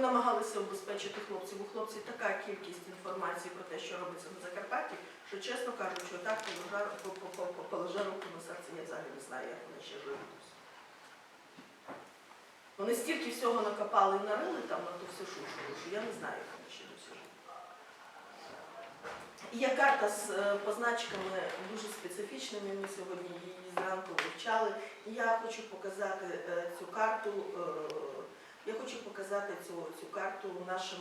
намагалися обезпечити хлопців. У хлопців така кількість інформації про те, що робиться на Закарпатті, що чесно кажучи, отак положа- по- по- по- по- положа руку на серце, я взагалі не знаю, як вони ще живуть. Вони стільки всього накопали і нарили там на ту всю шушу, що я не знаю, як вони ще досі живуть. Є карта з е, позначками дуже специфічними. Ми сьогодні її зранку вивчали. І я хочу показати е, цю карту. Хочу показати цю, цю карту нашим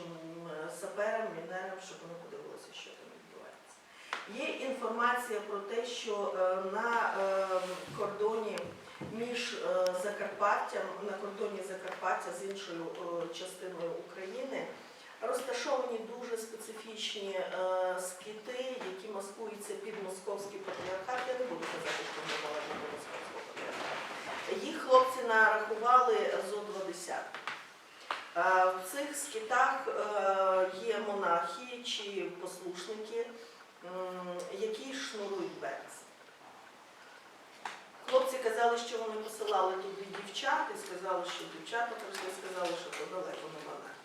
саперам, мінерам, щоб вони подивилися, що там відбувається. Є інформація про те, що е, на е, кордоні між е, Закарпаттям, на кордоні Закарпаття з іншою частиною України розташовані дуже специфічні скіти, які маскуються під московський патріархат. Я не буду казати, що вони належать до московського патріархату. Їх хлопці нарахували зо два десятки. Е, В цих скитах е, є монахи чи послушники, які шнурують берез. Хлопці казали, що вони посилали туди дівчат і сказали, що дівчата прийшли, сказали, що то далеко не монахи.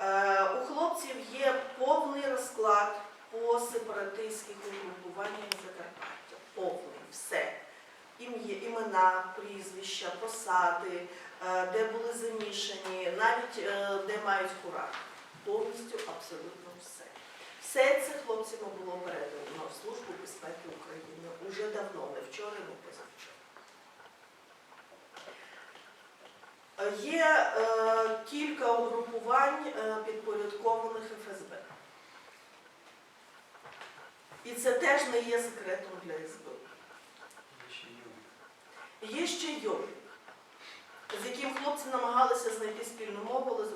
Е, У хлопців є повний розклад по сепаратистських угрупуваннях Закарпаття. Все. Ім'я, імена, прізвища, посади, е, де були замішані, навіть е, де мають кураж. Повністю абсолютно все. Все це хлопцям було передано в Службу безпеки України уже давно, не вчора, не позавчора. Є е, кілька угрупувань е, підпорядкованих ФСБ. І це теж не є секретом для СБУ. Є ще Йовік, з яким хлопці намагалися знайти спільну мову, але